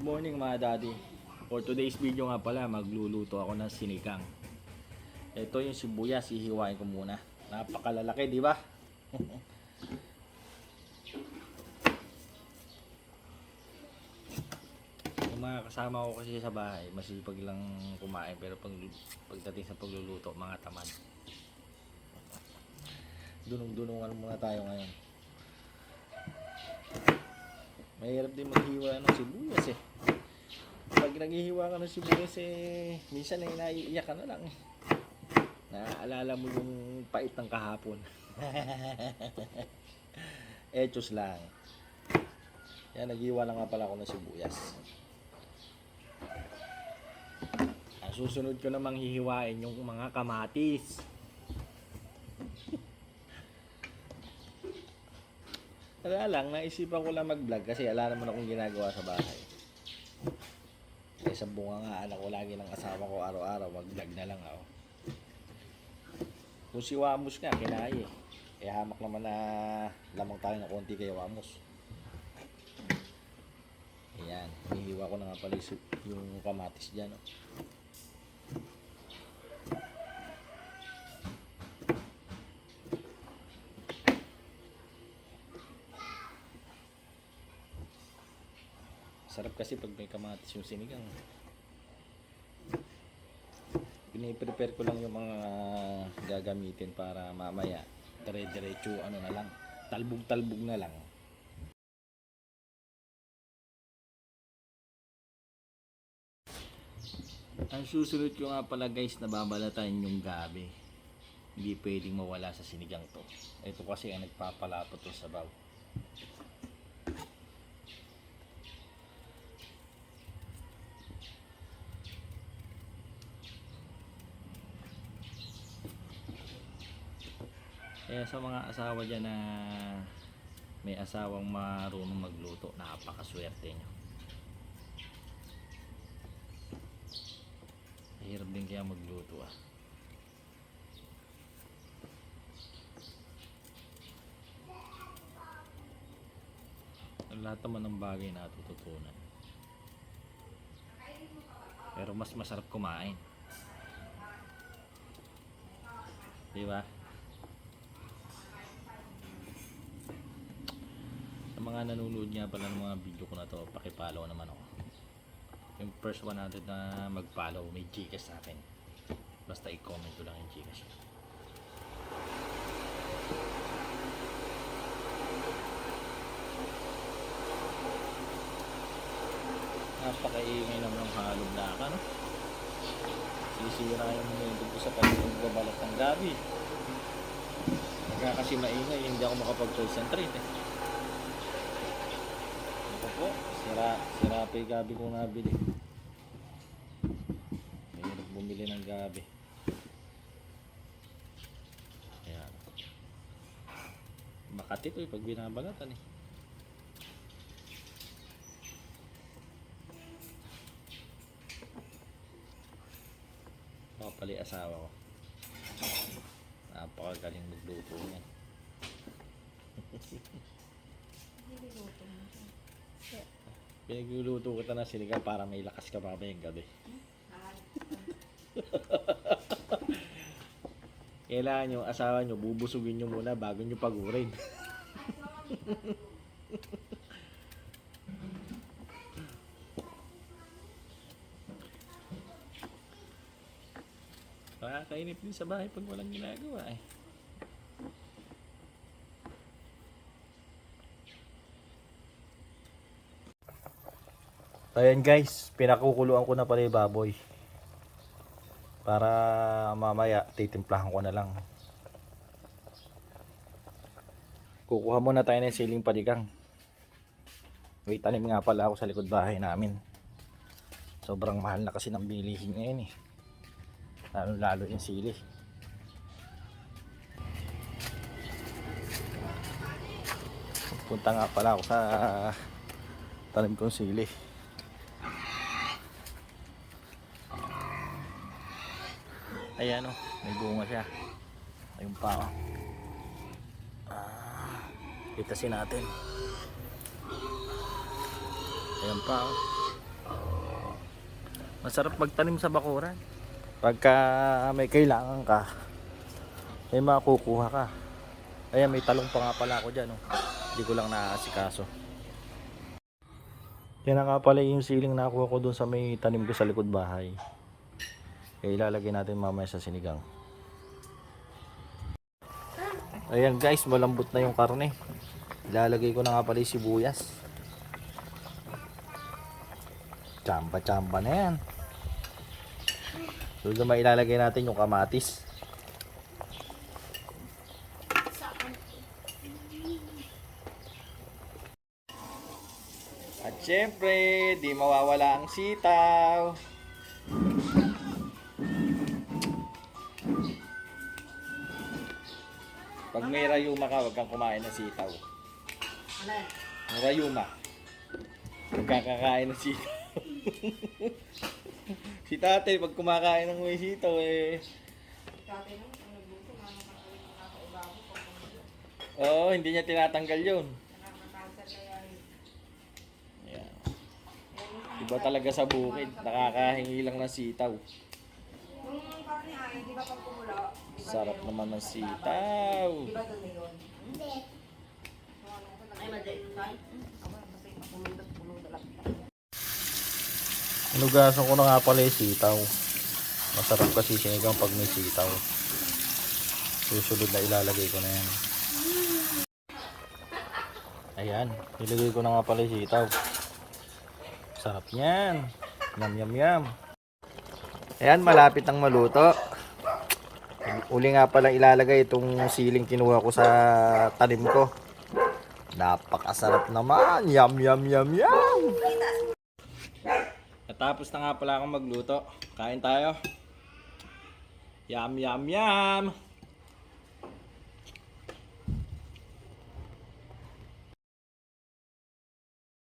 Good morning mga daddy. For today's video nga pala, magluluto ako ng sinigang. Ito yung sibuyas, hihiwain ko muna. Napakalalaki, di ba? yung mga kasama ko kasi sa bahay, masipag lang kumain. Pero pag, pagdating sa pagluluto, mga tamad. Dunong-dunungan muna tayo ngayon. Mahirap din maghiwa ng sibuyas eh. Pag naghihiwa ka ng sibuyas eh, minsan ay naiiyak ka na lang eh. Naaalala mo yung pait ng kahapon. Etos lang. Yan, naghiwa na nga pala ako ng sibuyas. Ang susunod ko namang hihiwain yung mga kamatis. Wala lang, naisipan ko lang mag-vlog kasi wala naman akong ginagawa sa bahay. Kaya sa bunga nga, anak ko lagi ng asawa ko araw-araw, mag-vlog na lang ako. Kung si Wamos nga, kinaya eh. Eh hamak naman na lamang tayo ng konti kay Wamos. Ayan, hinihiwa ko na nga pala yung kamatis dyan. Oh. Sarap kasi pag may kamatis yung sinigang. Piniprepare ko lang yung mga gagamitin para mamaya dire-diretso ano na lang. Talbog-talbog na lang. Ang susunod ko nga pala guys na babalatan yung gabi. Hindi pwedeng mawala sa sinigang to. Ito kasi ang nagpapalapot to sa sabaw. Kaya sa mga asawa dyan na may asawang marunong magluto, napakaswerte nyo. Hirap din kaya magluto ah. Lahat naman ng bagay natututunan. Pero mas masarap kumain. Di ba? Sa mga nanonood nga pala ng mga video ko na to, pakipollow naman ako. Yung first 100 na mag-follow, may Gcash sa akin. Basta i-comment ko lang yung Gcash. Napakaingay naman ng halog na ka, no? Sisira yung momentum ko sa pagbabalat ng gabi. Kaya kasi maingay, hindi ako makapag-concentrate eh. Po, sira, sira pa yung gabi ko nabili. Mahirap bumili ng gabi. Ayan. Makati to eh, pag binabalatan eh. Ako yung asawa ko. Napakagaling magluto niyan. Pinagluluto kita na sinigang para may lakas ka mamayang gabi. Kailangan yung asawa nyo, bubusugin nyo muna bago nyo pagurin. Nakakainip din sa bahay pag walang ginagawa eh. Ayan guys, pinakukuluan ko na pala yung baboy. Para mamaya titimplahan ko na lang. Kukuha muna tayo ng siling paligang. May tanim nga pala ako sa likod bahay namin. Sobrang mahal na kasi ng bilihin ngayon eh. Lalo lalo yung sili. Punta nga pala ako sa tanim kong sili. Ayan o, may bunga siya. Ayun pa o. Ah, itasin natin. Ayan pa o. Masarap magtanim sa bakuran. Pagka may kailangan ka, may makukuha ka. Ayan, may talong pa nga pala ako dyan. Oh. Hindi ko lang naasikaso. Yan nga pala yung siling nakuha ko dun sa may tanim ko sa likod bahay. Kaya ilalagay natin mamaya sa sinigang. Ayan guys, malambot na yung karne. Ilalagay ko na nga pala yung sibuyas. Chamba-chamba na yan. So naman ilalagay natin yung kamatis. At syempre, di mawawala ang sitaw. Pag may rayuma ka, huwag kang kumain ng sitaw. May rayuma. Huwag kang kakain ng sitaw. si tate, pag kumakain ng may sitaw eh. Oo, hindi niya tinatanggal yun. Ayan. Iba talaga sa bukid, nakakahingi lang ng sitaw. Ay, di ba kumulo? Sarap naman ng sitaw. Di ba doon yun? Hindi. Ay, madali. Ako, basta yung pulot at pulot lang. Inugasan ko na nga pala yung sitaw. Masarap kasi sinigang pag may sitaw. Susunod na ilalagay ko na yan. Ayan, ilagay ko na nga pala yung sitaw. Sarap yan. Yum yum yum. Ayan, malapit ang maluto. Uli nga pala ilalagay itong siling kinuha ko sa tanim ko. Napakasarap naman. Yum yum yum yum. Natapos na nga pala akong magluto. Kain tayo. Yum, yum, yum.